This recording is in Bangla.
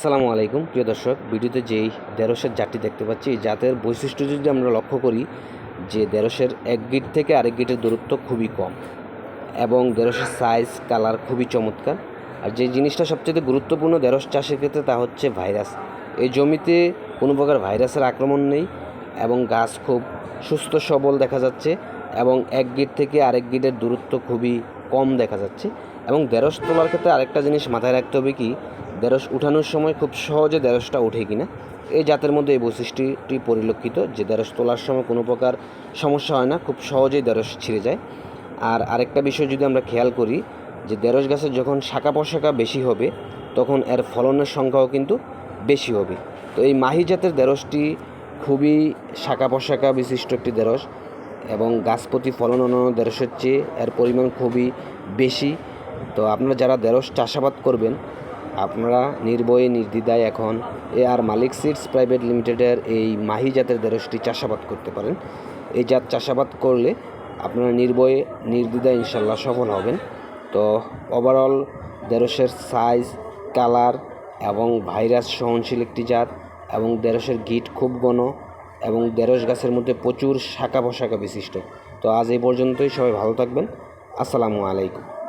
আসসালামু আলাইকুম, প্রিয় দর্শক। ভিডিওতে যেই দেড়শের জাতটি দেখতে পাচ্ছি, এই জাতের বৈশিষ্ট্য যদি আমরা লক্ষ্য করি, যে দেড়শের এক গিট থেকে আরেক গিটের দূরত্ব খুবই কম এবং দেড়শের সাইজ কালার খুবই চমৎকার। আর যে জিনিসটা সবচেয়ে গুরুত্বপূর্ণ দেড়শ চাষের ক্ষেত্রে তা হচ্ছে ভাইরাস এই জমিতে কোনো প্রকার ভাইরাসের আক্রমণ নেই এবং গাছ খুব সুস্থ, সবল দেখা যাচ্ছে এবং এক গিট থেকে আরেক গিটের দূরত্ব খুবই কম দেখা যাচ্ছে। এবং দেড়শ তোলার ক্ষেত্রে আরেকটা জিনিস মাথায় রাখতে হবে কি দেড়শ উঠানোর সময় খুব সহজে দেড়শটা ওঠে কিনা? এই জাতের মধ্যে এই বৈশিষ্ট্যটি পরিলক্ষিত, যে দেড়শ তোলার সময় কোনো প্রকার সমস্যা হয় না, খুব সহজেই দেড়শ ছিঁড়ে যায়। আর আরেকটা বিষয় যদি আমরা খেয়াল করি, যে দেড়শ গাছের যখন শাখা পশাখা বেশি হবে, তখন এর ফলনের সংখ্যাও কিন্তু বেশি হবে। তো এই মাহি জাতের দেড়শটি খুবই শাখা প্রশাখা বিশিষ্ট একটি দেড়শ এবং গাছ প্রতি ফলন অন্যান্য দেড়শের চেয়ে এর পরিমাণ খুবই বেশি। তো আপনারা যারা দেড়শ চাষাবাদ করবেন আপনারা নির্ভয়ে, নির্দ্বিধায় এখন এ আর মালিক সিডস প্রাইভেট লিমিটেডের এই মাহি জাতের দেড়শটি চাষাবাদ করতে পারেন। এই জাত চাষাবাদ করলে আপনারা নির্ভয়ে, নির্দ্বিধায় ইনশাল্লাহ সফল হবেন। তো ওভারঅল দেড়শের সাইজ কালার এবং ভাইরাস সহনশীল একটি জাত এবং দেড়শের গিট খুব ঘন এবং দেড়শ গাছের মধ্যে প্রচুর শাখা পোশাকা বিশিষ্ট। তো আজ এই পর্যন্তই, সবাই ভালো থাকবেন। আসসালামু আলাইকুম।